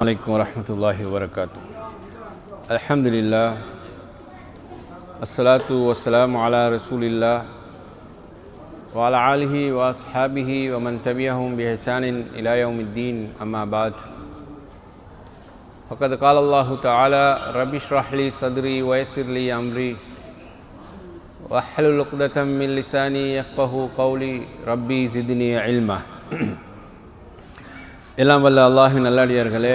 عليكم ورحمة الله وبركاته. الحمد لله الصلاة والسلام على رسول الله وعلى آله وأصحابه ومن تبعهم بإحسان إلى يوم الدين أما بعد. فقد قال الله تعالى رب اشرح لي صدري ويسر لي أمري وأحلل عقدة من لساني يفقه قولي. ربي زدني علما. எல்லாம் வல்ல அல்லாஹின் நல்லடியார்களே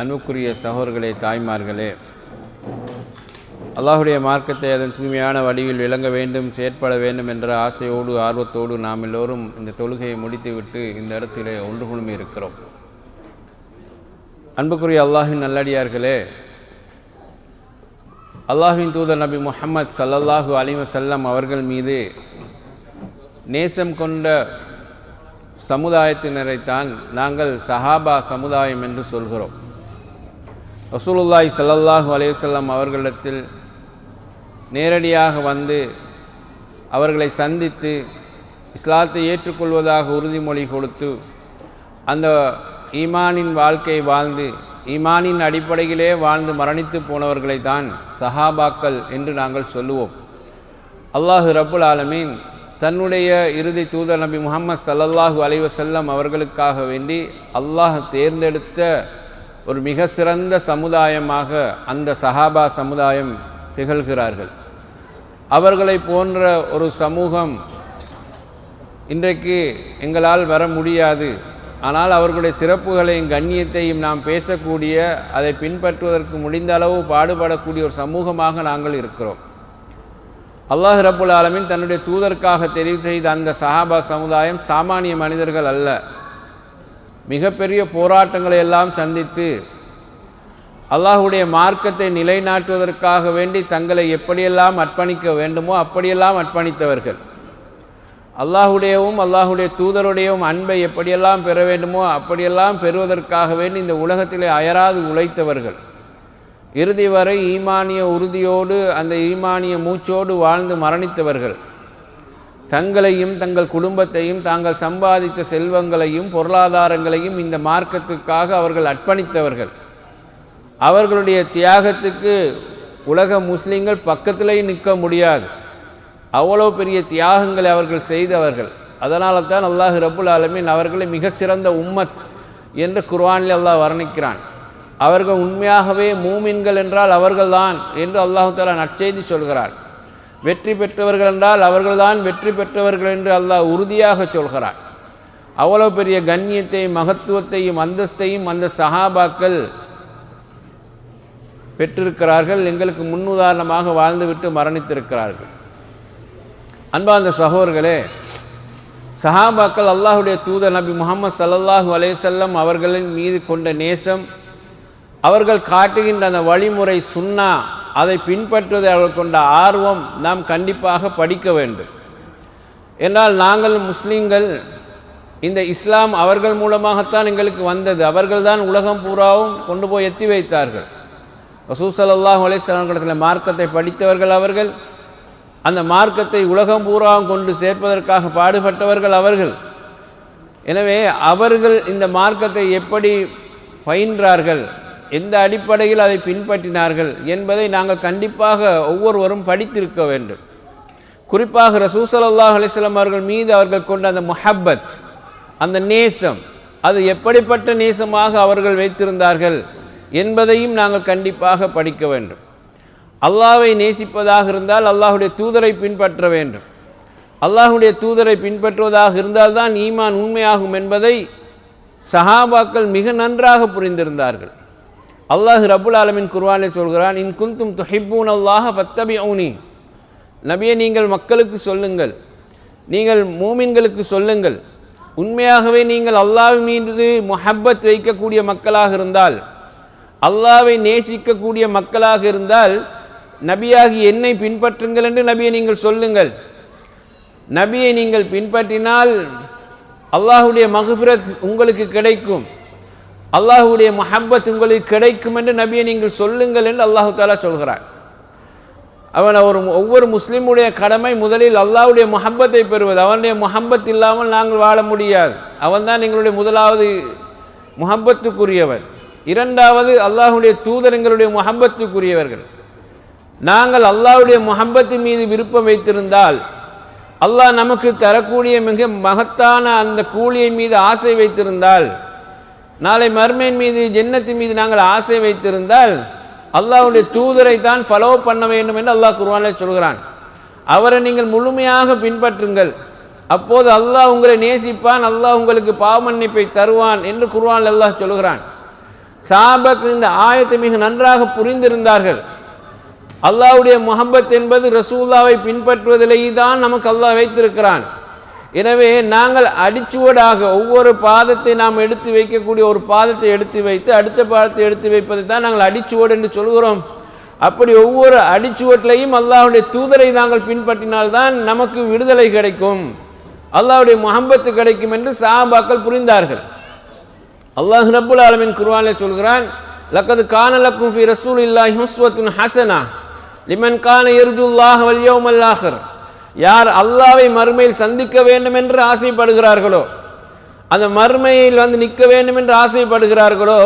அன்புக்குரிய சகோதரர்களே தாய்மார்களே. அல்லாஹுடைய மார்க்கத்தை அதன் தூய்மையான வழியில் விளங்க வேண்டும் செயற்பட வேண்டும் என்ற ஆசையோடு ஆர்வத்தோடு நாம் எல்லோரும் இந்த தொழுகையை முடித்துவிட்டு இந்த இடத்திலே ஒன்று குழுமி இருக்கிறோம். அன்புக்குரிய அல்லாஹின் நல்லடியார்களே அல்லாஹின் தூதர் நபி முஹம்மது சல்லல்லாஹு அலி வசல்லம் அவர்கள் மீது நேசம் கொண்ட சமுதாயத்தினரைத்தான் நாங்கள் சஹாபா சமுதாயம் என்று சொல்கிறோம். ரசூலுல்லாய் சல்லல்லாஹு அலையுசல்லாம் அவர்களிடத்தில் நேரடியாக வந்து அவர்களை சந்தித்து இஸ்லாத்தை ஏற்றுக்கொள்வதாக உறுதிமொழி கொடுத்து அந்த ஈமானின் வாழ்க்கை வாழ்ந்து ஈமானின் அடிப்படையிலே வாழ்ந்து மரணித்து போனவர்களை தான் சஹாபாக்கள் என்று நாங்கள் சொல்லுவோம். அல்லாஹு ரபுல் ஆலமீன் தன்னுடைய இறுதி தூதர் நபி முகமது சல்லல்லாஹு அலைவசல்லம் அவர்களுக்காக வேண்டி அல்லாஹ் தேர்ந்தெடுத்த ஒரு மிக சிறந்த சமுதாயமாக அந்த சஹாபா சமுதாயம் திகழ்கிறார்கள். அவர்களை போன்ற ஒரு சமூகம் இன்றைக்கு எங்களால் வர முடியாது. ஆனால் அவர்களுடைய சிறப்புகளையும் கண்ணியத்தையும் நாம் பேசக்கூடிய அதை பின்பற்றுவதற்கு முடிந்த அளவு பாடுபடக்கூடிய ஒரு சமூகமாக நாங்கள் இருக்கிறோம். அல்லாஹ் ரபுல் ஆலமின் தன்னுடைய தூதருக்காக தெரிவு செய்த அந்த சஹாபா சமுதாயம் சாமானிய மனிதர்கள் அல்ல. மிகப்பெரிய போராட்டங்களை எல்லாம் சந்தித்து அல்லாஹுடைய மார்க்கத்தை நிலைநாட்டுவதற்காக வேண்டி தங்களை எப்படியெல்லாம் அர்ப்பணிக்க வேண்டுமோ அப்படியெல்லாம் அர்ப்பணித்தவர்கள். அல்லாஹுடையவும் அல்லாஹுடைய தூதருடையவும் அன்பை எப்படியெல்லாம் பெற வேண்டுமோ அப்படியெல்லாம் பெறுவதற்காக வேண்டி இந்த உலகத்திலே அயராது உழைத்தவர்கள். இறுதி வரை ஈமானிய உறுதியோடு அந்த ஈமானிய மூச்சோடு வாழ்ந்து மரணித்தவர்கள். தங்களையும் தங்கள் குடும்பத்தையும் தாங்கள் சம்பாதித்த செல்வங்களையும் பொருளாதாரங்களையும் இந்த மார்க்கத்துக்காக அவர்கள் அர்ப்பணித்தவர்கள். அவர்களுடைய தியாகத்துக்கு உலக முஸ்லீம்கள் பக்கத்திலேயும் நிற்க முடியாது. அவ்வளோ பெரிய தியாகங்களை அவர்கள் செய்தவர்கள். அதனால தான் அல்லாஹ் ரபுல் ஆலமின் அவர்களை மிக சிறந்த உம்மத் என்று குர்வானில் அல்லாஹ் வர்ணிக்கிறான். அவர்கள் உண்மையாகவே மூமின்கள் என்றால் அவர்கள்தான் என்று அல்லாஹு தாலா நற்செய்தி சொல்கிறார். வெற்றி பெற்றவர்கள் என்றால் அவர்கள்தான் வெற்றி பெற்றவர்கள் என்று அல்லாஹ் உறுதியாக சொல்கிறார். அவ்வளோ பெரிய கண்ணியத்தையும் மகத்துவத்தையும் அந்தஸ்தையும் அந்த சஹாபாக்கள் பெற்றிருக்கிறார்கள். எங்களுக்கு முன்னுதாரணமாக வாழ்ந்துவிட்டு மரணித்திருக்கிறார்கள். அன்பார்ந்த சகோதர்களே சஹாபாக்கள் அல்லாஹுடைய தூதர் நபி முகமது சல்லாஹூ அலேசல்லம் அவர்களின் மீது கொண்ட நேசம் அவர்கள் காட்டுகின்ற அந்த வழிமுறை சுண்ணா அதை பின்பற்றுவதை அவர்கள் கொண்ட ஆர்வம் நாம் கண்டிப்பாக படிக்க வேண்டும். என்றால் நாங்கள் முஸ்லீம்கள் இந்த இஸ்லாம் அவர்கள் மூலமாகத்தான் எங்களுக்கு வந்தது. அவர்கள்தான் உலகம் பூராவும் கொண்டு போய் எத்தி வைத்தார்கள். ரசூசல்லாஹ் அலேஸ்வரத்தில் மார்க்கத்தை படித்தவர்கள் அவர்கள் அந்த மார்க்கத்தை உலகம் பூராவும் கொண்டு சேர்ப்பதற்காக பாடுபட்டவர்கள் அவர்கள். எனவே அவர்கள் இந்த மார்க்கத்தை எப்படி பயின்றார்கள்? எந்த அடிப்படையில் அதை பின்பற்றினார்கள் என்பதை நாங்கள் கண்டிப்பாக ஒவ்வொருவரும் படித்திருக்க வேண்டும். குறிப்பாக ரசூசல்லாஹ் அலிஸ்லாம் அவர்கள் மீது அவர்கள் கொண்ட அந்த முஹப்பத் அந்த நேசம் அது எப்படிப்பட்ட நேசமாக அவர்கள் வைத்திருந்தார்கள் என்பதையும் நாங்கள் கண்டிப்பாக படிக்க வேண்டும். அல்லாவை நேசிப்பதாக இருந்தால் அல்லாஹுடைய தூதரை பின்பற்ற வேண்டும். அல்லாஹுடைய தூதரை பின்பற்றுவதாக இருந்தால்தான் ஈமான் உண்மையாகும் என்பதை சஹாபாக்கள் மிக நன்றாக புரிந்திருந்தார்கள். அல்லாஹ் ரபுல் ஆலமின் குர்வானை சொல்கிறான் இன் குந்தும் துஹிப்பூன் அல்லாஹ பத்தபி ஊனி நபியை நீங்கள் மக்களுக்கு சொல்லுங்கள் நீங்கள் மூமின்களுக்கு சொல்லுங்கள். உண்மையாகவே நீங்கள் அல்லாஹ் மீது முஹப்பத் வைக்கக்கூடிய மக்களாக இருந்தால் அல்லாவை நேசிக்கக்கூடிய மக்களாக இருந்தால் நபியாகி என்னை பின்பற்றுங்கள் என்று நபியை நீங்கள் சொல்லுங்கள். நபியை நீங்கள் பின்பற்றினால் அல்லாஹுடைய மகஃபிரத் உங்களுக்கு கிடைக்கும். அல்லாஹுடைய மஹப்பத் உங்களுக்கு கிடைக்கும் என்று நபியை நீங்கள் சொல்லுங்கள் என்று அல்லாஹு தாலா சொல்கிறான். அவன் ஒரு ஒவ்வொரு முஸ்லீமுடைய கடமை முதலில் அல்லாவுடைய முஹப்பத்தை பெறுவது. அவனுடைய முஹப்பத் இல்லாமல் நாங்கள் வாழ முடியாது. அவன்தான் எங்களுடைய முதலாவது முஹப்பத்துக்குரியவன். இரண்டாவது அல்லாஹுடைய தூதரங்களுடைய முஹப்பத்துக்குரியவர்கள். நாங்கள் அல்லாஹுடைய முஹப்பத்தின் மீது விருப்பம் வைத்திருந்தால் அல்லாஹ் நமக்கு தரக்கூடிய மிக மகத்தான அந்த கூலியின் மீது ஆசை வைத்திருந்தால் நாளை மர்மையின் மீது ஜென்னத்தின் மீது நாங்கள் ஆசை வைத்திருந்தால் அல்லாஹுடைய தூதரை தான் ஃபாலோ பண்ண வேண்டும் என்று அல்லாஹ் குருவானே சொல்கிறான். அவரை நீங்கள் முழுமையாக பின்பற்றுங்கள். அப்போது அல்லாஹ் உங்களை நேசிப்பான் அல்லாஹ் உங்களுக்கு பாவமன்னிப்பை தருவான் என்று குருவான் அல்லாஹ் சொல்கிறான். சாபக் இந்த ஆயத்தை மிக நன்றாக புரிந்திருந்தார்கள். அல்லாஹ்வுடைய முகம்பத் என்பது ரசூல்லாவை பின்பற்றுவதிலேயே தான் நமக்கு அல்லாஹ் வைத்திருக்கிறான். எனவே நாங்கள் அடிச்சுவடாக ஒவ்வொரு பாதத்தை நாம் எடுத்து வைக்கக்கூடிய ஒரு பாதத்தை எடுத்து வைத்து அடுத்த பாதத்தை எடுத்து வைப்பதை தான் நாங்கள் அடிச்சுவோடு என்று சொல்கிறோம். அப்படி ஒவ்வொரு அடிச்சுவட்டிலையும் அல்லாஹுடைய தூதரை நாங்கள் பின்பற்றினால்தான் நமக்கு விடுதலை கிடைக்கும். அல்லாஹ்வுடைய முகம்பத்து கிடைக்கும் என்று சாபாக்கள் புரிந்தார்கள். அல்லாஹ் ரப்புல் ஆலமின் குர்ஆனில் சொல்கிறான் லக்கது கான ஃபி ரசூல் இல்லாஹி ஹஸ்வத்துன் ஹசனா லிமன் கான யர்ஜுல்லாஹ் வல் யார் அல்லாவை மறுமையில் சந்திக்க வேண்டும் என்று ஆசைப்படுகிறார்களோ அந்த மறுமையில் வந்து நிற்க வேண்டும் என்று ஆசைப்படுகிறார்களோ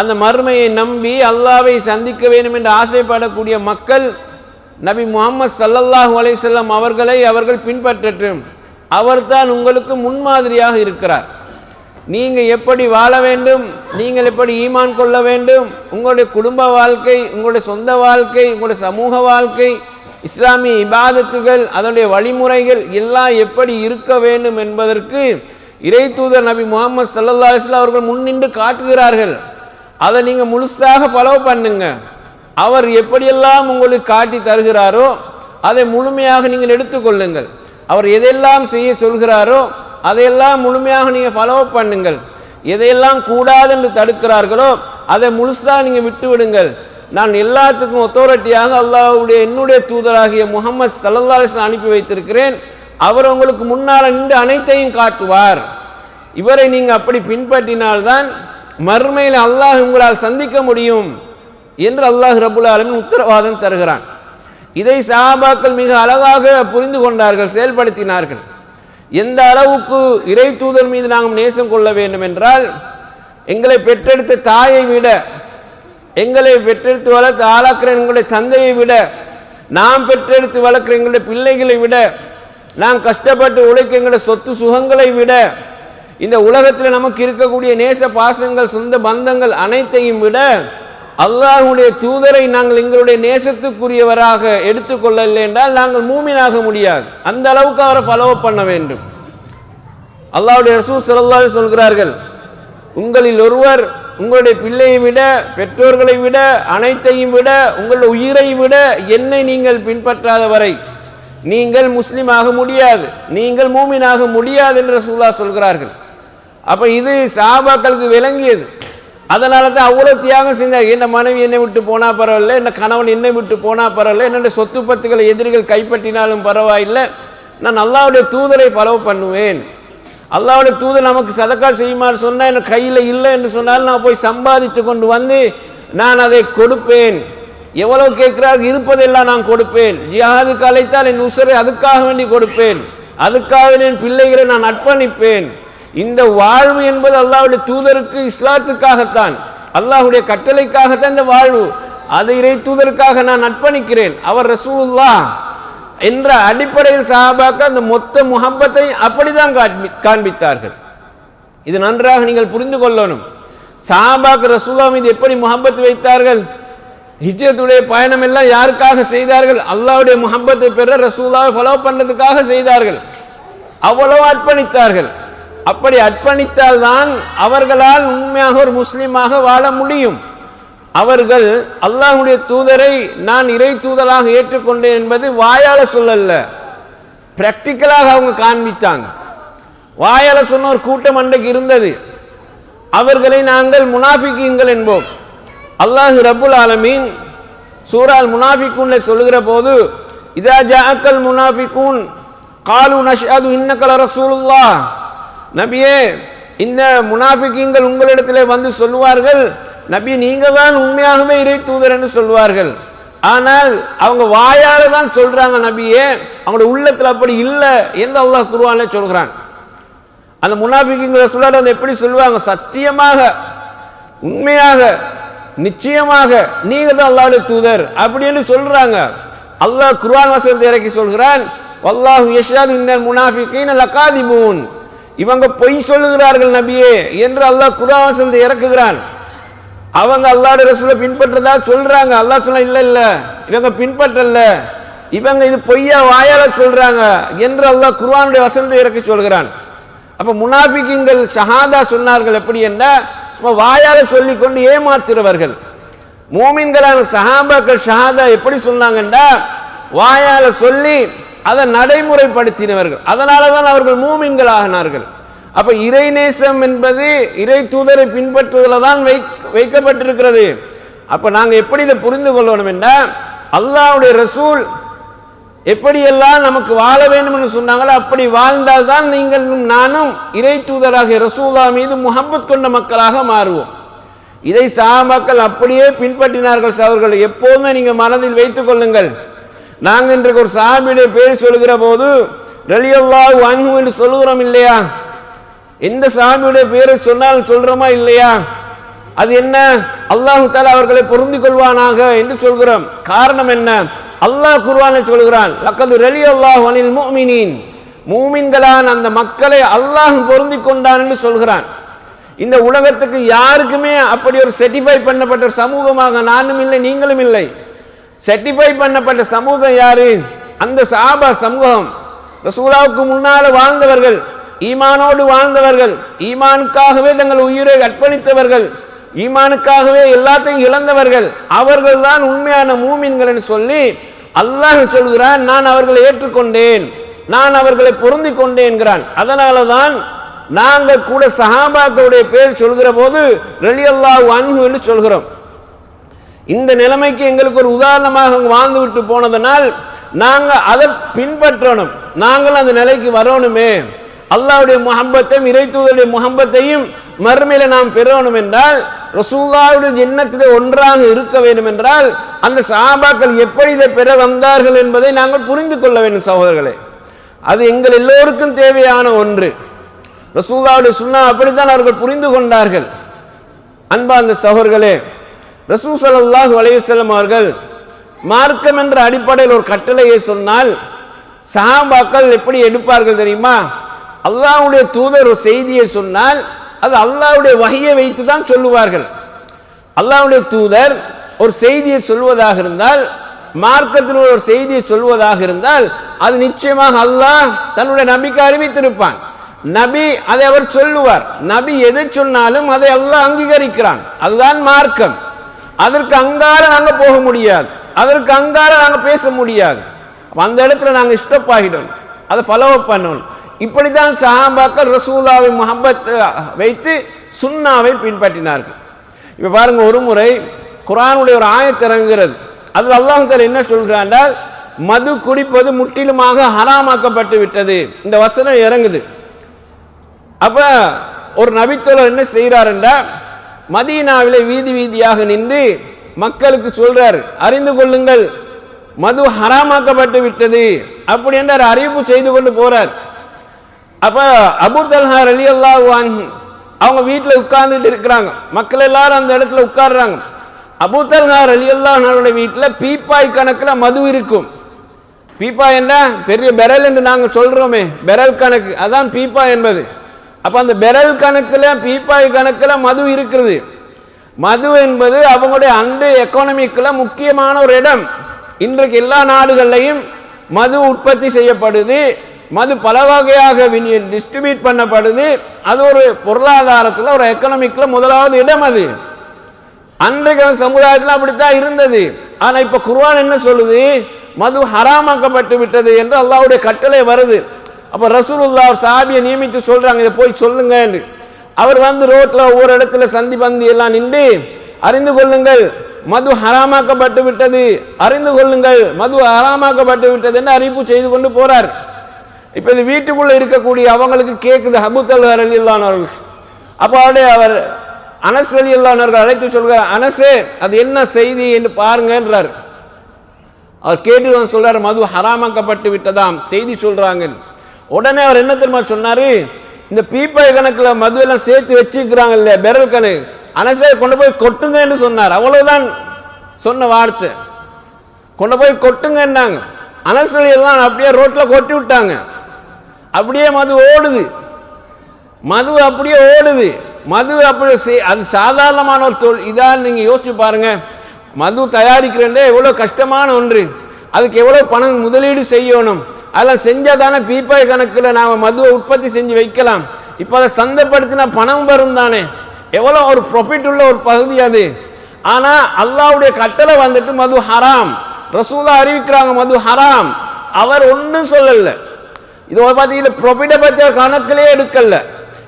அந்த மறுமையை நம்பி அல்லாவை சந்திக்க வேண்டும் என்று ஆசைப்படக்கூடிய மக்கள் நபி முகமது சல்லல்லாஹு அலைசல்லாம் அவர்களை அவர்கள் பின்பற்றட்டும். அவர்தான் உங்களுக்கு முன்மாதிரியாக இருக்கிறார். நீங்கள் எப்படி வாழ வேண்டும்? நீங்கள் எப்படி ஈமான் கொள்ள வேண்டும்? உங்களுடைய குடும்ப வாழ்க்கை உங்களுடைய சொந்த வாழ்க்கை உங்களுடைய சமூக வாழ்க்கை இஸ்லாமிய இபாதத்துகள் அதனுடைய வழிமுறைகள் எல்லாம் எப்படி இருக்க வேண்டும் என்பதற்கு இறை தூதர் நபி முகமது சல்லா அலிஸ்லாம் அவர்கள் முன்னின்று காட்டுகிறார்கள். அதை நீங்கள் முழுசாக ஃபாலோ பண்ணுங்க. அவர் எப்படியெல்லாம் உங்களுக்கு காட்டி தருகிறாரோ அதை முழுமையாக நீங்கள் எடுத்துக்கொள்ளுங்கள். அவர் எதையெல்லாம் செய்ய சொல்கிறாரோ அதையெல்லாம் முழுமையாக நீங்கள் ஃபாலோ பண்ணுங்கள். எதையெல்லாம் கூடாது என்று தடுக்கிறார்களோ அதை முழுசாக நீங்கள் விட்டு விடுங்கள் நான் எல்லாத்துக்கும் ஒத்தோரட்டியாக அல்லாஹ்வுடைய என்னுடைய தூதராகிய முகமது சல்லல்லா அலிஸ்லாம் அனுப்பி வைத்திருக்கிறேன். அவர் உங்களுக்கு முன்னால் நின்று அனைத்தையும் காட்டுவார். இவரை நீங்கள் அப்படி பின்பற்றினால்தான் மறுமையில் அல்லாஹ் உங்களால் சந்திக்க முடியும் என்று அல்லாஹ் ரபுல் ஆலமின் உத்தரவாதம் தருகிறான். இதை சஹாபாக்கள் மிக அழகாக புரிந்து கொண்டார்கள் செயல்படுத்தினார்கள். எந்த அளவுக்கு இறை தூதர் மீது நாங்கள் நேசம் கொள்ள வேண்டும் என்றால் எங்களை பெற்றெடுத்த தாயை விட எங்களை பெற்றெடுத்து வளர்த்து ஆளாக்குற எங்களுடைய தந்தையை விட நாம் பெற்றெடுத்து வளர்க்குற எங்களுடைய பிள்ளைகளை விட நாம் கஷ்டப்பட்டு உழைக்க எங்களுடைய சொத்து சுகங்களை விட இந்த உலகத்தில் நமக்கு இருக்கக்கூடிய நேச பாசங்கள் சொந்த பந்தங்கள் அனைத்தையும் விட அல்லாஹுடைய தூதரை நாங்கள் எங்களுடைய நேசத்துக்குரியவராக எடுத்துக்கொள்ளவில்லை என்றால் நாங்கள் மூமினாக முடியாது. அந்த அளவுக்கு அவரை ஃபாலோ பண்ண வேண்டும். அல்லாவுடைய ரசூல் ஸல்லல்லாஹு சொல்கிறார்கள் உங்களில் ஒருவர் உங்களுடைய பிள்ளையை விட பெற்றோர்களை விட அனைத்தையும் விட உங்களுடைய உயிரை விட என்னை நீங்கள் பின்பற்றாத வரை நீங்கள் முஸ்லீமாக முடியாது. நீங்கள் மூமினாக முடியாது என்று ரசூல்லா சொல்கிறார்கள். அப்போ இது சாபாக்களுக்கு விளங்கியது. அதனால தான் அவ்வளோ தியாகம் செஞ்சாங்க. என்ன மனைவி என்னை விட்டு போனால் பரவாயில்ல என்ன கணவன் என்னை விட்டு போனால் பரவாயில்ல என்னுடைய சொத்து பத்துக்களை எதிரிகள் கைப்பற்றினாலும் பரவாயில்லை. நான் அல்லாவுடைய தூதரை ஃபாலோ பண்ணுவேன். அல்லாவுடைய தூது நமக்கு சதக்கா செய்யுமாறு சொன்னால் என் கையில் இல்லை என்று சொன்னால் நான் போய் சம்பாதித்து கொண்டு வந்து நான் அதை கொடுப்பேன். எவ்வளவு கேட்கிறார் இருப்பதெல்லாம் நான் கொடுப்பேன். ஜிஹாதுக்கு அழைத்தால் என் உசரை அதுக்காக வேண்டி கொடுப்பேன். அதுக்காக என் பிள்ளைகளை நான் அர்ப்பணிப்பேன். இந்த வாழ்வு என்பது அல்லாவுடைய தூதருக்கு இஸ்லாத்துக்காகத்தான். அல்லாஹுடைய கட்டளைக்காகத்தான் இந்த வாழ்வு. அதை இறை தூதருக்காக நான் அர்ப்பணிக்கிறேன். அவர் ரசூலுல்லாஹ் என்ற அடிப்படையில் சாபாக்க அந்த மொத்த முகப்பத்தை அப்படிதான் காண்பி காண்பித்தார்கள். இது நன்றாக நீங்கள் புரிந்து கொள்ளணும். சாபாக் ரசூல்லா மீது எப்படி முஹப்பத் வைத்தார்கள்? ஹிஜத்துடைய பயணம் எல்லாம் யாருக்காக செய்தார்கள்? அல்லாவுடைய முகப்பத்தை பெற ரசூலாவை ஃபாலோ பண்ணதுக்காக செய்தார்கள். அவ்வளவு அர்ப்பணித்தார்கள். அப்படி அர்ப்பணித்தால் தான் அவர்களால் உண்மையாக ஒரு முஸ்லீமாக வாழ முடியும். அவர்கள் அல்லாஹுடைய தூதரை நான் இறை தூதராக ஏற்றுக்கொண்டேன் என்பது வாயால சொல்லல பிராக்டிக்கலாக அவங்க காண்பித்தாங்க வாயால சொன்ன ஒரு கூட்டம் அன்றைக்கு இருந்தது. அவர்களை நாங்கள் முனாஃபிக்கீங்கள் என்போம். அல்லாஹ் ரபுல் ஆலமீன் சூரால் முனாஃபிக்குன்னு சொல்லுகிற போது இதா ஜாக்கல் முனாஃபிகூன் காலு நஷ்அது இன்னக்கல ரசூலுல்லாஹ். நபியே இந்த முனாஃபிக்கீங்கள் உங்களிடத்திலே வந்து சொல்லுவார்கள் நபி நீங்க தான் உண்மையாகவே இறை தூதர் என்று சொல்வார்கள். ஆனால் அவங்க வாயால தான் சொல்றாங்க நபியே. அவங்களோட உள்ளத்தில் அப்படி இல்லை என்று அல்லாஹ் குருவானே சொல்கிறான். அந்த முனாஃபிக்குங்கிற சொல்லாத எப்படி சொல்லுவாங்க? சத்தியமாக உண்மையாக நிச்சயமாக நீங்க தான் அல்லாவுடைய தூதர் அப்படின்னு சொல்றாங்க. அல்லாஹ் குர்ஆன் வசனத்தை இறக்கி சொல்கிறான் வல்லாஹு யஷாது இன்னல் முனாஃபிகீன லகாதிபூன். இவங்க பொய் சொல்லுகிறார்கள் நபியே என்று அல்லாஹ் குர்ஆன் வசனத்தை இறக்குகிறான். அவங்க அல்லாட ரசூலை பின்பற்றதா சொல்றாங்க. அல்லாஹ் சொல்ல இல்ல இல்ல. இவங்க பின்பற்றல. இவங்க இது பொய்யா வாயால சொல்றாங்க. என்று அல்லாஹ் குர்வானுடைய வசனத்தை இறக்கி சொல்கிறான். அப்ப முனாஃபிக்குங்கள் ஷஹாதா சொன்னார்கள். எப்படி என்ன? சும்மா வாயால சொல்லி கொண்டு ஏமாத்துறவர்கள். மோமின்களான சஹாபாக்கள் ஷஹாதா எப்படி சொன்னாங்கன்னா வாயால சொல்லி அதை நடைமுறைப்படுத்தினவர்கள். அதனால தான் அவர்கள் மூமின்கள் ஆகினார்கள் அப்ப இறைநேசம் என்பது இறை தூதரை பின்பற்றுவதில் தான் வைக்- வைக்கப்பட்டிருக்கிறது. அப்போ நாங்கள் எப்படி இதை புரிந்து கொள்ளணும் என்றா ரசூல் எப்படியெல்லாம் நமக்கு வாழ வேண்டும் என்று சொன்னாங்களோ அப்படி வாழ்ந்தால் தான் நீங்களும் நானும் இறை தூதராக ரசூலா மீது முஹப்பத் கொண்ட மக்களாக மாறுவோம். இதை சஹாபாக்கள் அப்படியே பின்பற்றினார்கள் அவர்கள் எப்போதுமே நீங்கள் மனதில் வைத்துக் கொள்ளுங்கள். நாங்கள் இன்றைக்கு ஒரு சாபியுடைய பேர் சொல்கிற போது ரலியல்லா வாங்கும் என்று சொல்லுகிறோம் இல்லையா? எந்த சாமியுடைய பேரை சொன்னாலும் சொல்கிறோமா இல்லையா? அது என்ன? அல்லாஹு தாலா அவர்களை பொருந்து கொள்வானாக என்று சொல்கிறோம். காரணம் என்ன? அல்லாஹ் குர்வானை சொல்கிறான் லக்கது ரலி அல்லாஹ் அனில் மூமினின் மூமின்களான் அந்த மக்களை அல்லாஹ் பொருந்தி கொண்டான் என்று சொல்கிறான். இந்த உலகத்துக்கு யாருக்குமே அப்படி ஒரு செட்டிஃபை பண்ணப்பட்ட ஒரு சமூகமாக நானும் இல்லை நீங்களும் இல்லை. செட்டிஃபை பண்ணப்பட்ட சமூகம் யாரு? அந்த சாபா சமூகம். ரசூலாவுக்கு முன்னால் வாழ்ந்தவர்கள் ஈமானோடு வாழ்ந்தவர்கள் ஈமானுக்காகவே தங்கள் உயிரை அர்ப்பணித்தவர்கள் ஈமானுக்காகவே எல்லாத்தையும் இழந்தவர்கள் அவர்கள் தான் உண்மையான மூமின்கள் என்று சொல்லி அல்லாஹ் சொல்கிறான் நான் அவர்களை ஏற்றுக்கொண்டேன் நான் அவர்களை பொருந்தி கொண்டேன் என்கிறான் அதனால தான் நாங்கள் கூட சஹாபாக்களுடைய பேர் சொல்கிற போது ரலியல்லாஹு அன்ஹு என்று சொல்கிறோம். இந்த நிலைமைக்கு எங்களுக்கு ஒரு உதாரணமாக வாழ்ந்து விட்டு போனதனால் நாங்கள் அதை பின்பற்றணும். நாங்கள் அந்த நிலைக்கு வரணுமே. அல்லாவுடைய முகம்பத்தையும் இறைத்தூதருடைய முகம்பத்தையும் மறுமையில நாம் பெறணும் என்றால் ரசூல்லாவுடைய ஜன்னத்திலே ஒன்றாக இருக்க வேண்டும் என்றால் அந்த சாபாக்கள் எப்படி இதை பெற வந்தார்கள் என்பதை நாங்கள் புரிந்து கொள்ள வேண்டும் சகோதரர்களே. அது எங்கள் எல்லோருக்கும் தேவையான ஒன்று. ரசூல்லாவுடைய சுண்ணா அப்படித்தான் அவர்கள் புரிந்து கொண்டார்கள். அன்பார்ந்த சகோதரர்களே ரசூ ஸல்லல்லாஹு அலைஹி வஸல்லம் அவர்கள் மார்க்கம் என்ற அடிப்படையில் ஒரு கட்டளையை சொன்னால் சாபாக்கள் எப்படி எடுப்பார்கள் தெரியுமா? அல்லாவுடைய தூதர் ஒரு செய்தியை சொன்னால் அது அல்லாஹ்வுடைய வகையை வைத்து தான் சொல்லுவார்கள். அல்லாவுடைய தூதர் ஒரு செய்தியை சொல்வதாக இருந்தால் மார்க்கத்தில் ஒரு செய்தியை சொல்வதாக இருந்தால் அது நிச்சயமாக அல்லாஹ் தன்னுடைய நபிக்கு அறிவித்திருப்பான். நபி அதை அவர் சொல்லுவார். நபி எதை சொன்னாலும் அதை அல்லாஹ் அங்கீகரிக்கிறான். அதுதான் மார்க்கம். அதற்கு அங்கார நாங்கள் போக முடியாது. அதற்கு அங்கார நாங்கள் பேச முடியாது. அந்த இடத்துல நாங்கள் ஸ்டப் ஆகிடணும். அதை ஃபாலோ பண்ணணும். இப்படித்தான் சஹாபாக்கள் ரசூலாவை முஹப்பத் வைத்து சுன்னாவை பின்பற்றினார்கள். இப்போ பாருங்க ஒரு முறை குரானுடைய ஒரு ஆயத்திறங்குகிறது அது அதில் என்ன சொல்கிறான் என்றால், மது குடிப்பது முற்றிலுமாக ஹராமாக்கப்பட்டு விட்டது. இந்த வசனம் இறங்குது. அப்ப ஒரு நபித்தோழர் என்ன செய்கிறார் என்றால் மதீனாவிலே வீதி வீதியாக நின்று மக்களுக்கு சொல்றார் அறிந்து கொள்ளுங்கள் மது ஹராமாக்கப்பட்டு விட்டது. அப்படி என்றார் அறிவிப்பு செய்து கொண்டு போறார். அப்போ அபு தல்ஹா அலி அவங்க வீட்டில் உட்கார்ந்துட்டு இருக்கிறாங்க. மக்கள் எல்லாரும் அந்த இடத்துல உட்காடுறாங்க அபு தல்ஹா அலி அல்லாஹோட வீட்டில் பீப்பாய் கணக்கில் மது இருக்கும். பீப்பா என்ன? பெரிய பெரல் என்று நாங்கள் சொல்கிறோமே பெரல் கணக்கு. அதான் பீப்பா என்பது. அப்போ அந்த பெரல் கணக்கில் பீப்பாய் கணக்கில் மது இருக்கிறது. மது என்பது அவங்களுடைய அன்று எக்கானமிக்கில் முக்கியமான ஒரு இடம். இன்றைக்கு எல்லா நாடுகள்லையும் மது உற்பத்தி செய்யப்படுது. மது பல வகையாக டிஸ்ட்ரிபியூட் பண்ணப்படுது. அது ஒரு பொருளாதாரத்தில் ஒரு எக்கனாமிக்கில் முதலாவது இடம் அது. அன்றைக்கு சமுதாயத்தில் அப்படித்தான் இருந்தது. ஆனால் இப்போ குர்வான் என்ன சொல்லுது? மது ஹராமாக்கப்பட்டு விட்டது என்று அல்லாவுடைய கட்டளை வருது. அப்போ ரசூலுல்லா சாபியை நியமித்து சொல்கிறாங்க இதை போய் சொல்லுங்க என்று அவர் வந்து ரோட்டில் ஒவ்வொரு இடத்துல சந்தி பந்தி எல்லாம் நின்று அறிந்து கொள்ளுங்கள் மது ஹராமாக்கப்பட்டு விட்டது. அறிந்து கொள்ளுங்கள் மது ஹராமாக்கப்பட்டு விட்டது என்று அறிவிப்பு செய்து கொண்டு போறார். இப்போ இந்த வீட்டுக்குள்ளே இருக்கக்கூடிய அவங்களுக்கு கேட்குது ஹபுத்தல் அலில்லானவர்கள் அப்போ அவருடைய அவர் அனஸ் அலில்லானவர்கள் அழைத்து சொல்கிறார் அனசே அது என்ன செய்தி என்று பாருங்கன்றார் அவர் கேட்டு வந்து மது ஹராமாக்கப்பட்டு விட்டதாம் செய்தி சொல்கிறாங்க உடனே அவர் என்ன தெரியுமா சொன்னார்? இந்த பீப்பாய் கணக்கில் மது எல்லாம் சேர்த்து வச்சுக்கிறாங்க இல்லையா பெரல் கணக்கு. அனசே கொண்டு போய் கொட்டுங்கன்னு சொன்னார். அவ்வளோதான் சொன்ன வார்த்தை. கொண்டு போய் கொட்டுங்கன்னாங்க அனசலியெல்லாம் அப்படியே ரோட்டில் கொட்டி விட்டாங்க. அப்படியே மது ஓடுது. மது அப்படியே ஓடுது. மது அப்படியே அது சாதாரணமான ஒரு தொழில் இதான் நீங்கள் யோசிச்சு பாருங்க. மது தயாரிக்கிறேன்டே எவ்வளோ கஷ்டமான ஒன்று. அதுக்கு எவ்வளோ பணம் முதலீடு செய்யணும். அதெல்லாம் செஞ்சால் தானே பீப்பாய் கணக்கில் நாம் மதுவை உற்பத்தி செஞ்சு வைக்கலாம். இப்போ அதை சந்தைப்படுத்தினா பணம் வரும் தானே. எவ்வளோ ஒரு ப்ராஃபிட் உள்ள ஒரு பகுதி அது. ஆனால் அல்லாவுடைய கட்டளை வந்துட்டு மது ஹராம். ரசூலா அறிவிக்கிறாங்க மது ஹராம். அவர் ஒன்றும் சொல்லலை. இது பார்த்தீங்கன்னா ப்ராஃபிட்டை பற்றிய கணக்கிலே எடுக்கல.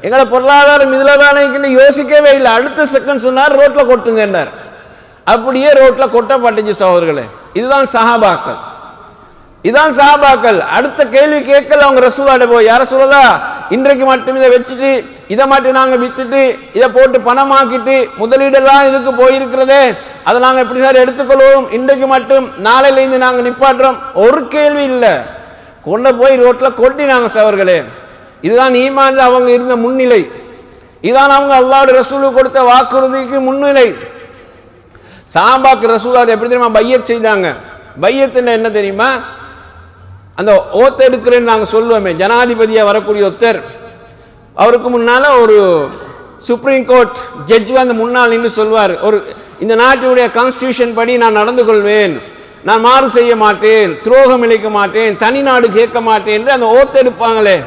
எங்களை பொருளாதாரம் இதில் தானே யோசிக்கவே இல்லை. அடுத்த செகண்ட் சொன்னார் ரோட்டில் கொட்டுங்கன்னார். அப்படியே ரோட்டில் கொட்டப்பட்டுச்சு சகோதரர்களே. இதுதான் சஹாபாக்கள். இதான் சஹாபாக்கள். அடுத்த கேள்வி கேட்கல அவங்க ரசூலாட்ட போய் யார சொல்லதா இன்றைக்கு மட்டும் இதை வச்சுட்டு இதை மட்டும் நாங்கள் வித்துட்டு இதை போட்டு பணமாக்கிட்டு முதலீடெல்லாம் இதுக்கு போயிருக்கிறதே அதை நாங்கள் எப்படி சார் எடுத்துக்கொள்வோம்? இன்றைக்கு மட்டும் நாளையிலேருந்து நாங்கள் நிப்பாட்டுறோம். ஒரு கேள்வி இல்லை. கொண்ட போய் ரோட்டில் கொட்டினாங்க சவர்களே. இதுதான் ஈமான்ல அவங்க இருந்த முன்னிலை. இதான் அவங்க அல்லாஹ்வுடைய ரசூலு கொடுத்த வாக்குறுதிக்கு முன்னிலை. சாபாக்கு ரசூலாவை எப்படி தெரியுமா? பையத் செய்தாங்க. பையத்துன்னா என்ன தெரியுமா? அந்த ஓத்த எடுக்கிறேன்னு நாங்கள் சொல்லுவோமே. ஜனாதிபதியாக வரக்கூடிய ஒருத்தர். அவருக்கு முன்னால் ஒரு சுப்ரீம் கோர்ட் ஜட்ஜ் வந்து முன்னால் நின்று சொல்வார். ஒரு இந்த நாட்டினுடைய கான்ஸ்டியூஷன் படி நான் நடந்து கொள்வேன். நான் மாறு செய்ய மாட்டேன் துரோகம் இழைக்க மாட்டேன் தனி நாடு கேட்க மாட்டேன் என்று அந்த ஓத்தெடுப்பாங்களே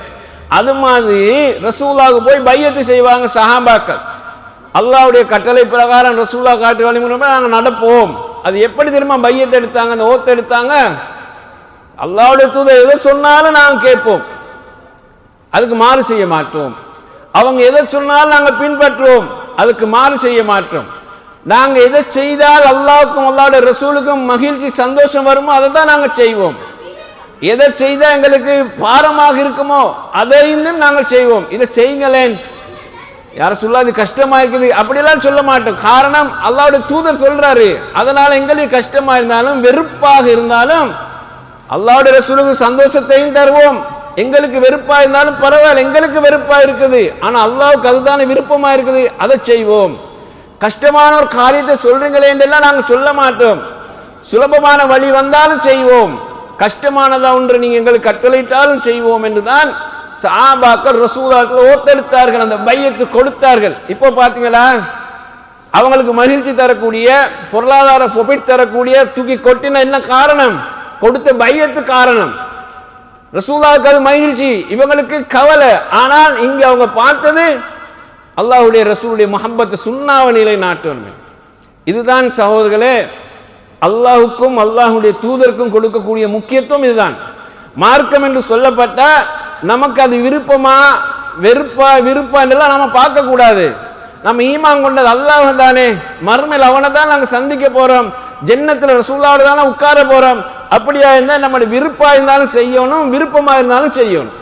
அது மாதிரி ரசூலாவுக்கு போய் பையத்து செய்வாங்க சஹாபாக்கள். அல்லாவுடைய கட்டளை பிரகாரம் ரசூல்லா காட்டு வழிமுறை நாங்கள் நடப்போம். அது எப்படி தெரியுமா? பையத்தை எடுத்தாங்க அந்த ஓத்தை எடுத்தாங்க? அல்லாவுடைய தூதர் எதை சொன்னாலும் நாங்கள் கேட்போம். அதுக்கு மாறு செய்ய மாட்டோம். அவங்க எதை சொன்னாலும் நாங்கள் பின்பற்றுவோம். அதுக்கு மாறு செய்ய மாட்டோம். நாங்க எதை செய்தால் அல்லாவுக்கும் அல்லாஹ்வுடைய ரசூலுக்கும் மகிழ்ச்சி சந்தோஷம் வருமோ அதை தான் நாங்கள் செய்வோம். எதை செய்தால் எங்களுக்கு பாரமாக இருக்குமோ அதை இன்னும் நாங்கள் செய்வோம். இதை செய்யுங்களேன். யார சொல்லாது கஷ்டமா இருக்குது அப்படிலாம் சொல்ல மாட்டோம். காரணம் அல்லாவுடைய தூதர் சொல்றாரு. அதனால எங்களுக்கு கஷ்டமா இருந்தாலும் வெறுப்பாக இருந்தாலும் அல்லாவுடைய ரசூலுக்கு சந்தோஷத்தையும் தருவோம். எங்களுக்கு வெறுப்பா இருந்தாலும் பரவாயில்ல. எங்களுக்கு வெறுப்பா இருக்குது. ஆனா அல்லாவுக்கு அதுதானே விருப்பமா இருக்குது. அதை செய்வோம். கஷ்டமான ஒரு காரியத்தை சொல்றீங்களே என்றெல்லாம் நாங்கள் சொல்ல மாட்டோம். சுலபமான வழி வந்தாலும் செய்வோம். கஷ்டமானதா ஒன்று நீங்க எங்களுக்கு கட்டளையிட்டாலும் செய்வோம் என்றுதான் சாபாக்கள் ரசூலாக்கள் ஓத்தெடுத்தார்கள் அந்த பையத்து கொடுத்தார்கள். இப்போ பார்த்தீங்களா? அவங்களுக்கு மகிழ்ச்சி தரக்கூடிய பொருளாதார பொபிட் தரக்கூடிய தூக்கி கொட்டின என்ன காரணம்? கொடுத்த பையத்து காரணம். ரசூலாவுக்கு அது மகிழ்ச்சி இவங்களுக்கு கவலை. ஆனால் இங்கே அவங்க பார்த்தது அல்லாஹ்வுடைய ரசூலுடைய மஹப்பத்தை சுண்ணாவ நிலை நாட்டணும் இதுதான் சகோதரர்களே அல்லாஹுக்கும் அல்லாஹுடைய தூதருக்கும் கொடுக்கக்கூடிய முக்கியத்துவம் இதுதான். மார்க்கம் என்று சொல்லப்பட்ட நமக்கு அது விருப்பமா வெறுப்பா விருப்பா என்றெல்லாம் நம்ம பார்க்கக்கூடாது. நம்ம ஈமான் கொண்டது அல்லாஹ் தானே. மறுமையில் அவனை தான் நாங்கள் சந்திக்க போகிறோம் ஜென்னத்தில் ரசூல்லாவோட தானே உட்கார போகிறோம் அப்படியா இருந்தால் நம்மளுடைய விருப்பாக இருந்தாலும் செய்யணும் விருப்பமாக இருந்தாலும் செய்யணும்.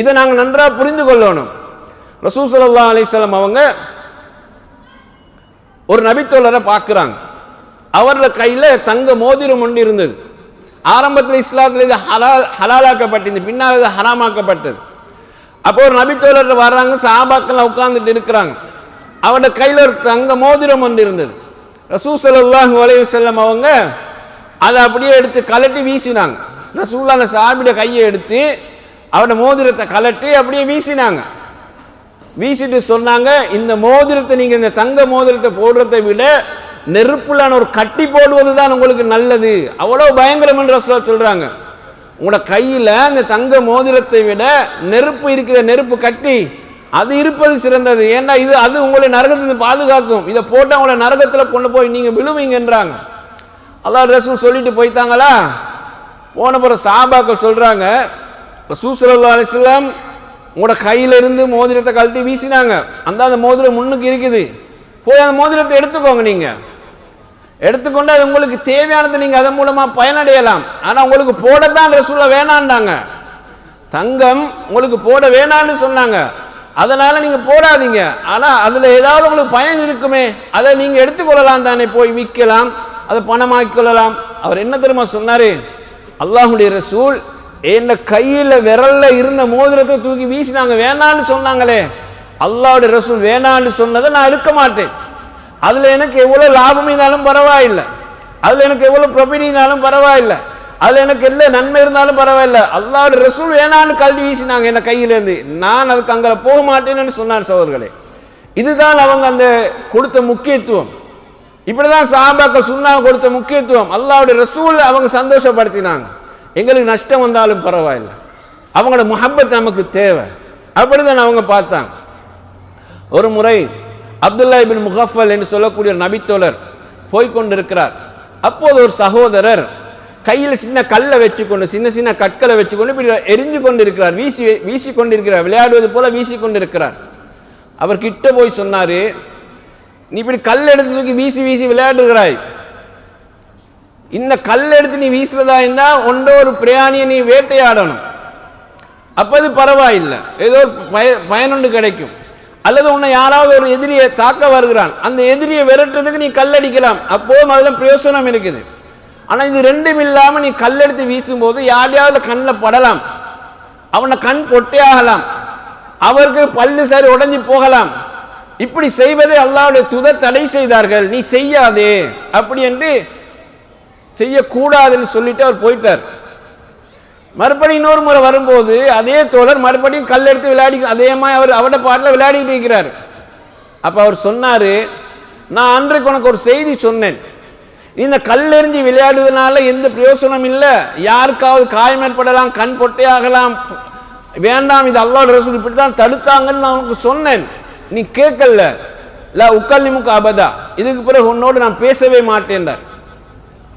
இதை நாங்கள் நன்றாக புரிந்து கொள்ளணும். ரசூல் ஸல்லல்லாஹு அவங்க ஒரு நபித்தோழரை பார்க்குறாங்க. அவரோட கையில் தங்க மோதிரம் ஒன்று இருந்தது. ஆரம்பத்தில் இஸ்லாத்தில் இது ஹலால் ஹலாலாக்கப்பட்டது. பின்னால் இது ஹராமாக்கப்பட்டது. அப்போ ஒரு நபித்தோழர் வர்றாங்க சாபாக்கள் உட்கார்ந்துட்டு இருக்கிறாங்க. அவரோட கையில் ஒரு தங்க மோதிரம் ஒன்று இருந்தது. ரசூ ஸல்லல்லாஹு செல்லம் அவங்க அதை அப்படியே எடுத்து கலட்டி வீசினாங்க. ரசூல்லா அந்த சாபியோட கையை எடுத்து அவரோட மோதிரத்தை கலட்டி அப்படியே வீசினாங்க. வீசிட்டு சொன்னாங்க இந்த மோதிரத்தை நீங்க இந்த தங்க மோதிரத்தை போடுறதை விட நெருப்புலான ஒரு கட்டி போடுவது தான் உங்களுக்கு நல்லது. அவ்வளோ பயங்கரம் என்று சொல்கிறாங்க சொல்றாங்க. உங்களோட கையில அந்த தங்க மோதிரத்தை விட நெருப்பு இருக்கிற நெருப்பு கட்டி அது இருப்பது சிறந்தது. ஏன்னா இது அது உங்களை நரகத்திலிருந்து பாதுகாக்கும். இதை போட்டு உங்களை நரகத்தில் கொண்டு போய் நீங்க விழுவீங்கன்றாங்க. அல்லாஹ் ரசூல் சொல்லிட்டு போய்த்தாங்களா போன பிற சாபாக்கள் சொல்றாங்க ரசூல் அலிஸ்லாம் உங்களோட கையிலிருந்து மோதிரத்தை கழட்டி வீசினாங்க. அந்த அந்த மோதிரம் முன்னுக்கு இருக்குது. போய் அந்த மோதிரத்தை எடுத்துக்கோங்க நீங்கள் எடுத்துக்கொண்டு அது உங்களுக்கு தேவையானது நீங்கள் அதன் மூலமாக பயனடையலாம். ஆனால் உங்களுக்கு போடத்தான் ரசூலை வேணான்டாங்க தங்கம் உங்களுக்கு போட வேணான்னு சொன்னாங்க. அதனால் நீங்கள் போடாதீங்க. ஆனால் அதில் ஏதாவது உங்களுக்கு பயன் இருக்குமே அதை நீங்கள் எடுத்துக்கொள்ளலாம் தானே. போய் விற்கலாம் அதை பணமாக்கி கொள்ளலாம். அவர் என்ன தெரியுமா சொன்னார்? அல்லாஹுடைய ரசூல் என்ன கையில் விரலில் இருந்த மோதிரத்தை தூக்கி வீசினாங்க. வேணான்னு சொன்னாங்களே. அல்லாவுடைய ரசூல் வேணான்னு சொன்னதை நான் இருக்க மாட்டேன். அதில் எனக்கு எவ்வளோ லாபம் இருந்தாலும் பரவாயில்லை. அதில் எனக்கு எவ்வளோ ப்ரொஃபிட் இருந்தாலும் பரவாயில்லை. அதில் எனக்கு எந்த நன்மை இருந்தாலும் பரவாயில்லை. அல்லாவுடைய ரசூல் வேணான்னு கல்வி வீசினாங்க என்ன கையிலேருந்து. நான் அதுக்கு அங்கே போக மாட்டேன்னு சொன்னார் சோதர்களே இதுதான் அவங்க அந்த கொடுத்த முக்கியத்துவம். இப்படிதான் சாபாக்கள் சுண்ணா கொடுத்த முக்கியத்துவம். அல்லாவுடைய ரசூல் அவங்க சந்தோஷப்படுத்தினாங்க. எங்களுக்கு நஷ்டம் வந்தாலும் பரவாயில்ல. அவங்களோட முஹப்பத் நமக்கு தேவை. அப்படிதான் அவங்க பார்த்தாங்க. ஒரு முறை அப்துல்லா இபின் முகஃபல் என்று சொல்லக்கூடிய ஒரு நபித்தோழர் போய்கொண்டிருக்கிறார் அப்போது ஒரு சகோதரர் கையில் சின்ன கல்லை வச்சுக்கொண்டு சின்ன சின்ன கற்களை வச்சுக்கொண்டு இப்படி எரிஞ்சு கொண்டிருக்கிறார். வீசி வீசி கொண்டிருக்கிறார் விளையாடுவது போல வீசி கொண்டிருக்கிறார் அவர் கிட்ட போய் சொன்னார் நீ இப்படி கல் எடுத்து தூக்கி வீசி வீசி விளையாடுகிறாய். இந்த கல் எடுத்து நீ வீசுறதா இருந்தா ஒன்றோ ஒரு பிரயாணியை நீ வேட்டையாடணும். அப்போ அது பரவாயில்லை. ஏதோ பய பயனுண்டு கிடைக்கும். அல்லது உன்னை யாராவது ஒரு எதிரியை தாக்க வருகிறான். அந்த எதிரியை விரட்டுறதுக்கு நீ கல்லடிக்கலாம் அப்போதும் அதில் பிரயோசனம் இருக்குது. ஆனால் இது ரெண்டும் இல்லாமல் நீ கல்லெடுத்து வீசும்போது யாரையாவது கண்ணில் படலாம். அவனை கண் பொட்டையாகலாம் அவருக்கு பல்லு சரி உடைஞ்சு போகலாம். இப்படி செய்வதை அல்லாவுடைய துத தடை செய்தார்கள். நீ செய்யாதே. அப்படி என்று செய்யக்கூடாதுன்னு சொல்லிட்டு அவர் போயிட்டார். மறுபடியும் இன்னொரு முறை வரும்போது அதே தோழர் மறுபடியும் கல் எடுத்து விளையாடி அதே மாதிரி அவர் அவட பாட்டில் விளையாடிட்டு இருக்கிறார். அப்போ அவர் சொன்னார் நான் அன்றைக்கு உனக்கு ஒரு செய்தி சொன்னேன். இந்த கல்லெறிஞ்சி விளையாடுவதனால எந்த பிரயோசனம் இல்லை. யாருக்காவது காயம் ஏற்படலாம் கண் பொட்டையாகலாம். வேண்டாம் இது அல்லாஹ் ரசூல் இப்படி தான் தடுத்தாங்கன்னு நான் உனக்கு சொன்னேன். நீ கேட்கல. இல்லை நிமுக அபதா. இதுக்கு பிறகு உன்னோடு நான் பேசவே மாட்டேன்டார்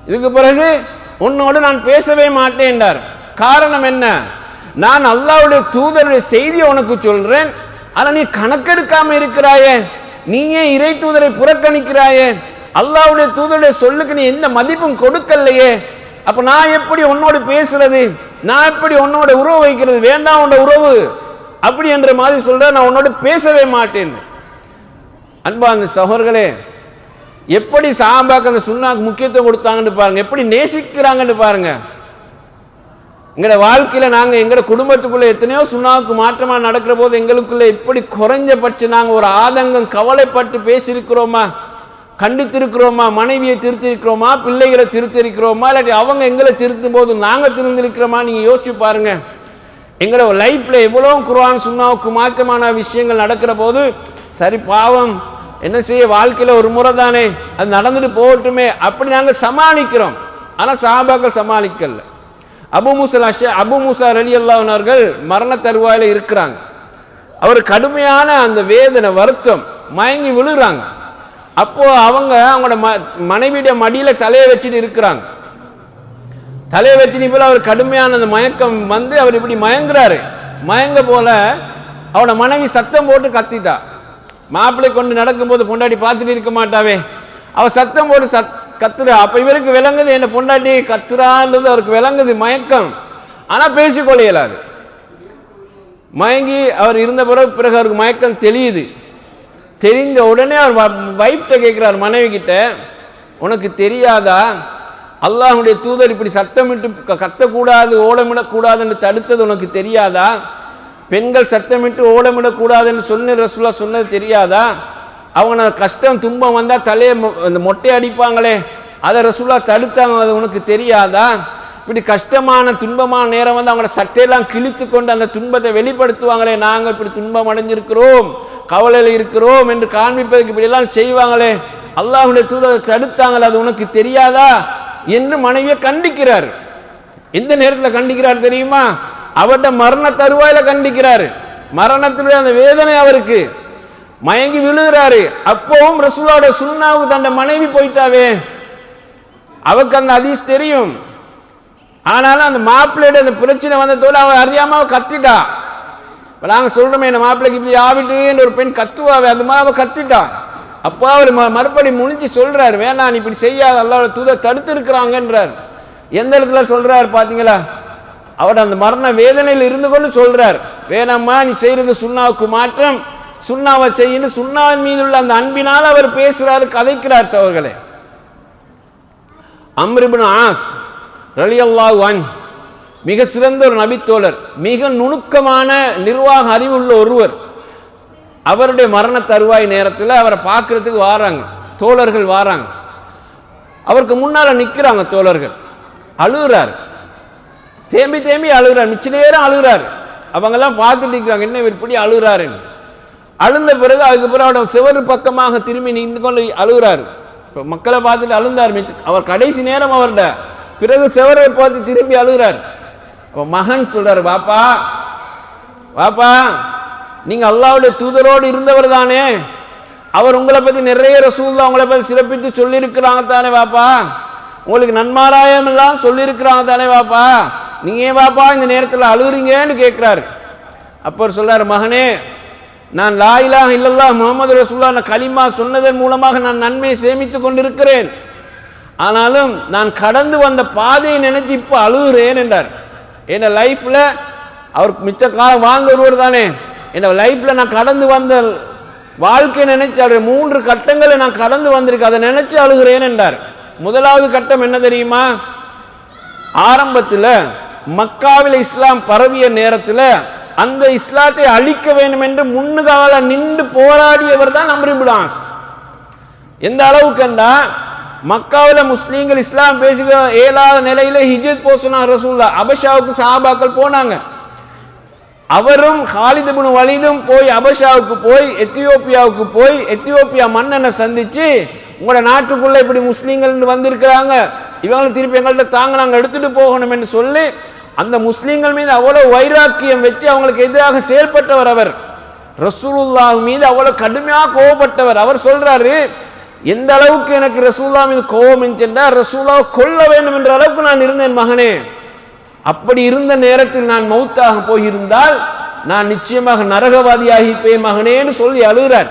இதுக்கு பிறகு உன்னோடு நான் பேசவே மாட்டேன் என்றார். காரணம் என்ன? நான் அல்லாவுடைய தூதருடைய செய்தியை உனக்கு சொல்றேன். ஆனால் நீ கணக்கெடுக்காம இருக்கிறாயே. நீயே இறை தூதரை புறக்கணிக்கிறாயே. அல்லாவுடைய தூதருடைய சொல்லுக்கு நீ எந்த மதிப்பும் கொடுக்கலையே. அப்ப நான் எப்படி உன்னோடு பேசுறது? நான் எப்படி உன்னோட உறவு வைக்கிறது? வேண்டாம் உன்னோட உறவு. அப்படி என்ற மாதிரி சொல்ற நான் உன்னோட பேசவே மாட்டேன். அன்பா அந்த சகோர்களே எப்படி சாபாக்கு அந்த சுண்ணாக்கு முக்கியத்துவம் கொடுத்தாங்கன்னு பாருங்க. எப்படி நேசிக்கிறாங்கன்னு பாருங்க. எங்களோட வாழ்க்கையில் நாங்கள் எங்களோட குடும்பத்துக்குள்ளே எத்தனையோ சுண்ணாவுக்கு மாற்றமாக நடக்கிற போது எங்களுக்குள்ளே எப்படி குறைஞ்சபட்சம் நாங்கள் ஒரு ஆதங்கம் கவலைப்பட்டு பேசியிருக்கிறோமா? கண்டித்திருக்கிறோமா? மனைவியை திருத்திருக்கிறோமா பிள்ளைகளை திருத்திருக்கிறோமா இல்லாட்டி அவங்க எங்களை திருத்தும் போது நாங்கள் திருந்திருக்கிறோமா? நீங்கள் யோசிச்சு பாருங்க. எங்களோட லைஃப்பில் எவ்வளோ குரான் சுண்ணாவுக்கு மாற்றமான விஷயங்கள் நடக்கிற போது சரி பாவம். என்ன செய்ய வாழ்க்கையில் ஒரு முறை தானே அது நடந்துட்டு போகட்டுமே. அப்படி நாங்கள் சமாளிக்கிறோம். ஆனால் சாபாக்கள் சமாளிக்கல. அபு மூசல் அஷ அபு மூசா ரலி அல்லாவினர்கள் மரண தருவாயில் இருக்கிறாங்க. அவர் கடுமையான அந்த வேதனை வருத்தம் மயங்கி விழுகிறாங்க அப்போ அவங்க அவங்களோட ம மனைவியுடைய மடியில தலையை வச்சுட்டு இருக்கிறாங்க. தலையை வச்சு போல அவர் கடுமையான அந்த மயக்கம் வந்து அவர் இப்படி மயங்குறாரு. மயங்க போல அவனோட மனைவி சத்தம் போட்டு கத்திட்டா. மாப்பிள்ளை கொண்டு நடக்கும்போது பொண்டாட்டி பார்த்துட்டு இருக்க மாட்டாவே. அவள் சத்தம் போட்டு சத் கத்துறா. அப்போ இவருக்கு விளங்குது என்ன பொண்டாட்டி கத்துறான்றது அவருக்கு விளங்குது மயக்கம். ஆனா பேசிக்கொள்ள இயலாது மயங்கி அவர் இருந்த பிறகு பிறகு அவருக்கு மயக்கம் தெரியுது தெரிந்த உடனே அவர் வைஃப்ட கேட்குறார் மனைவி கிட்ட உனக்கு தெரியாதா? அல்லாஹுடைய தூதர் இப்படி சத்தமிட்டு கத்தக்கூடாது ஓலமிடக்கூடாதுன்னு தடுத்தது உனக்கு தெரியாதா? பெண்கள் சத்தமிட்டு ஓலமிடக்கூடாதுன்னு சொன்ன ரசூலா சொன்னது தெரியாதா? அவங்க கஷ்டம் துன்பம் வந்தால் தலையை மொ- அந்த மொட்டை அடிப்பாங்களே அதை ரசூலா தடுத்தாங்க அது உனக்கு தெரியாதா? இப்படி கஷ்டமான துன்பமான நேரம் வந்து அவங்களோட சட்டையெல்லாம் கிழித்து கொண்டு அந்த துன்பத்தை வெளிப்படுத்துவாங்களே நாங்கள் இப்படி துன்பம் அடைஞ்சிருக்கிறோம் கவலையில் இருக்கிறோம் என்று காண்பிப்பதற்கு இப்படியெல்லாம் செய்வாங்களே அல்லாஹுடைய தூதரை தடுத்தாங்களே அது உனக்கு தெரியாதா? என்று மனைவியை கண்டிக்கிறார். எந்த நேரத்தில் கண்டிக்கிறார் தெரியுமா? அவர்கிட்ட மரண தருவாயில கண்டிக்கிறார். மரணத்தினுடைய அந்த வேதனை அவருக்கு. மயங்கி விழுகிறாரு. அப்பவும் ரசூலாவோட சுண்ணாவுக்கு தன் மனைவி போயிட்டாவே. அவருக்கு அந்த அதிஸ் தெரியும். ஆனாலும் அந்த மாப்பிள்ளையோட அந்த பிரச்சனை வந்ததோடு அவள் அறியாம கத்திட்டா. இப்போ நாங்கள் சொல்கிறோமே என்ன மாப்பிள்ளைக்கு இப்படி ஆவிட்டுன்னு ஒரு பெண் கத்துவாவே அந்த மாதிரி அவள் கத்திட்டா. அப்போ அவர் ம மறுபடி முடிஞ்சு சொல்கிறார் வேணாம் இப்படி செய்யாத அல்லாவோட தூத தடுத்து இருக்கிறாங்கன்றார் எந்த இடத்துல சொல்கிறார் பார்த்தீங்களா அவர் அந்த மரண வேதனையில் இருந்து கொண்டு சொல்றார் வேணாம்மா நீ செய்யறது சுண்ணாவுக்கு மாற்றம் சுண்ணாவை செய்யணும் சுண்ணாவின் மீது உள்ள அந்த அன்பினால் அவர் பேசுறாரு கதைக்கிறார் சவர்களே அம்ரிபின் ஆஸ் ரலியல்லா ஒன் மிக சிறந்த ஒரு நபித்தோழர் மிக நுணுக்கமான நிர்வாக அறிவுள்ள ஒருவர். அவருடைய மரண தருவாய் நேரத்தில் அவரை பார்க்கறதுக்கு வாராங்க தோழர்கள் வாராங்க. அவருக்கு முன்னால் நிற்கிறாங்க தோழர்கள். அழுகுறாரு. தேம்பி தேம்பி அழுகுறாரு. மிச்ச நேரம் அழுகுறாரு. அவங்கெல்லாம் பார்த்துட்டு இருக்கிறாங்க என்ன இப்படி அழுகுறாருன்னு? அழுந்த பிறகு அதுக்கு பிறகு அவரோட சிவரு பக்கமாக திரும்பி நின்று கொண்டு அழுகுறாரு. இப்போ மக்களை பார்த்துட்டு அழுந்தார். மிச்ச அவர் கடைசி நேரம் அவர்கிட்ட. பிறகு சிவரை பார்த்து திரும்பி அழுகிறார். அப்போ மகன் சொல்கிறார் பாப்பா பாப்பா நீங்கள் அல்லாவுடைய தூதரோடு இருந்தவர் தானே. அவர் உங்களை பற்றி நிறைய ரசூல்லா உங்களை பற்றி சிறப்பித்து சொல்லியிருக்கிறாங்க தானே பாப்பா உங்களுக்கு நன்மாராயம் எல்லாம் சொல்லியிருக்கிறாங்க தானே பாப்பா நீங்கள் ஏன் பாப்பா இந்த நேரத்தில் அழுகுறீங்கன்னு கேட்குறாரு அப்போ சொல்கிறார் மகனே நான் லாயிலா இல்லல்லா முகமது ரசூல்லா கலிமா சொன்னதன் மூலமாக நான் நன்மையை சேமித்து கொண்டிருக்கிறேன். ஆனாலும் நான் கடந்து வந்த பாதையை நினைச்சு இப்போ அழுகுறேன் என்றார். என் லைஃப்பில் அவர் மிச்ச காலம் வாழ்ந்த ஒருவர் தானே. என் லைஃப்பில் நான் கடந்து வந்த வாழ்க்கை நினைச்சு அவருடைய மூன்று கட்டங்களை நான் கடந்து வந்திருக்கேன். அதை நினைச்சு அழுகிறேன் என்றார். முதலாவது கட்டம் என்ன தெரியுமா? ஆரம்பத்தில் மக்காவில் இஸ்லாம் பரவிய நேரத்தில் அந்த இஸ்லாத்தை அழிக்க வேண்டும் என்று முன்னுகால நின்று போராடியவர் தான் அம்ரிபுலாஸ் எந்த அளவுக்கு என்றா மக்காவில் முஸ்லீம்கள் இஸ்லாம் பேசுக இயலாத நிலையில் ஹிஜத் போசுனா ரசூல்லா அபஷாவுக்கு சாபாக்கள் போனாங்க. அவரும் ஹாலித் வலிதும் போய் அபஷாவுக்கு போய் எத்தியோப்பியாவுக்கு போய் எத்தியோப்பியா மன்னனை சந்திச்சு உங்களோட நாட்டுக்குள்ள இப்படி முஸ்லீம்கள் வந்திருக்கிறாங்க இவங்களும் திருப்பி எங்கள்கிட்ட தாங்க நாங்கள் எடுத்துட்டு போகணும் என்று சொல்லி அந்த முஸ்லீம்கள் மீது அவ்வளோ வைராக்கியம் வச்சு அவங்களுக்கு எதிராக செயல்பட்டவர் அவர். ரசூலுல்லா மீது அவ்வளோ கடுமையாக கோவப்பட்டவர். அவர் சொல்றாரு எந்த அளவுக்கு எனக்கு ரசூல்லா மீது கோபம் சென்றால் ரசூல்லாவை கொல்ல வேண்டும் என்ற அளவுக்கு நான் இருந்தேன் மகனே. அப்படி இருந்த நேரத்தில் நான் மௌத்தாக போயிருந்தால் நான் நிச்சயமாக நரகவாதியாகிப்பேன் மகனேன்னு சொல்லி அழுகிறார்.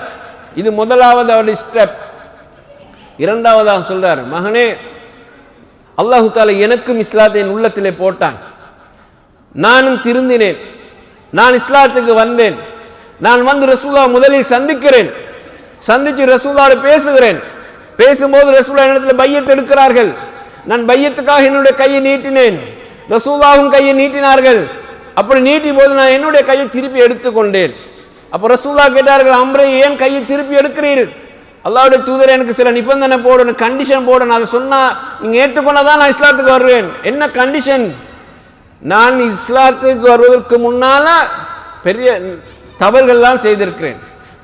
இது முதலாவது அவருடைய ஸ்டெப் இரண்டாவதாக சொல்றார் மகனே அல்லாஹு தாலா எனக்கும் இஸ்லாத்தை என் உள்ளத்திலே போட்டான். நானும் திருந்தினேன். நான் இஸ்லாத்துக்கு வந்தேன். நான் வந்து ரசூல்லா முதலில் சந்திக்கிறேன். சந்திச்சு ரசூல்லாவோட பேசுகிறேன். பேசும்போது ரசூல்லா என்னிடத்தில் பையத்தை எடுக்கிறார்கள். நான் பையத்துக்காக என்னுடைய கையை நீட்டினேன். ரசூல்லாவும் கையை நீட்டினார்கள். அப்படி நீட்டி போது நான் என்னுடைய கையை திருப்பி எடுத்துக்கொண்டேன். அப்போ ரசூல்லா கேட்டார்கள் அம்ரை ஏன் கையை திருப்பி எடுக்கிறீர்கள்? அல்லாவுடைய தூதர் எனக்கு சில நிபந்தனை போடணும் கண்டிஷன் போடணும். அதை சொன்னால் நீங்கள் நீங்க ஏற்றுக்கொண்டதான் நான் இஸ்லாத்துக்கு வருவேன். என்ன கண்டிஷன் நான் இஸ்லாத்துக்கு வருவதற்கு முன்னால பெரிய தவறுகள்லாம் செய்திருக்கிறேன்.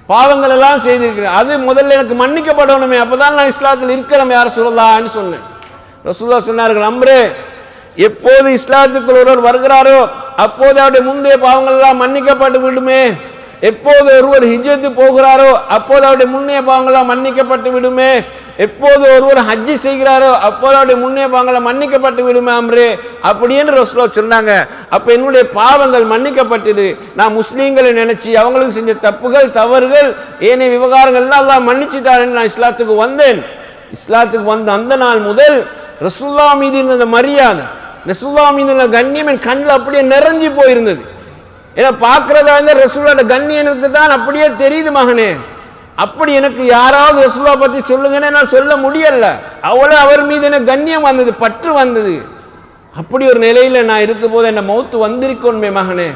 பாவங்கள் எல்லாம் செய்திருக்கிறேன். அது முதல்ல எனக்கு மன்னிக்கப்படணுமே. அப்பதான் நான் இஸ்லாத்தில் இருக்கிறோம் யார் சொல்லலான்னு சொன்னேன். ரசூல்லா சொன்னார்கள் அம்ரே எப்போது இஸ்லாத்துக்குள் ஒருவர் வருகிறாரோ அப்போது அவருடைய முந்தைய பாவங்கள் எல்லாம் மன்னிக்கப்பட்டு விடுமே. எப்போது ஒருவர் ஹிஜத்து போகிறாரோ அப்போது அவருடைய முன்னைய பாவங்களாம் மன்னிக்கப்பட்டு விடுமே. எப்போது ஒருவர் ஹஜ்ஜி செய்கிறாரோ அப்போது அவருடைய முன்னைய பாவங்களை மன்னிக்கப்பட்டு விடுமாம்ரே அப்படின்னு ரசூலா சொன்னாங்க. அப்போ என்னுடைய பாவங்கள் மன்னிக்கப்பட்டது. நான் முஸ்லீம்களை நினச்சி அவங்களுக்கு செஞ்ச தப்புகள் தவறுகள் ஏனைய விவகாரங்கள்லாம் எல்லாம் மன்னிச்சிட்டாருன்னு நான் இஸ்லாத்துக்கு வந்தேன். இஸ்லாத்துக்கு வந்த அந்த நாள் முதல் ரசுல்லா மீது இருந்த மரியாதை ரசுல்லா மீது இருந்த கண்ணியம் என் கண்ணில் அப்படியே நிறைஞ்சு போயிருந்தது. ஏன்னா பார்க்குறதா இருந்தால் ரசுல்லாட கண்ணியனுக்கு தான் அப்படியே தெரியுது மகனே. அப்படி எனக்கு யாராவது ரசூலா பற்றி சொல்லுங்கன்னு என்னால் சொல்ல முடியல. அவ்வளோ அவர் மீது எனக்கு கண்ணியம் வந்தது பற்று வந்தது. அப்படி ஒரு நிலையில் நான் இருக்கும் போது என்ன மௌத்து வந்திருக்கோன்மே மகனே.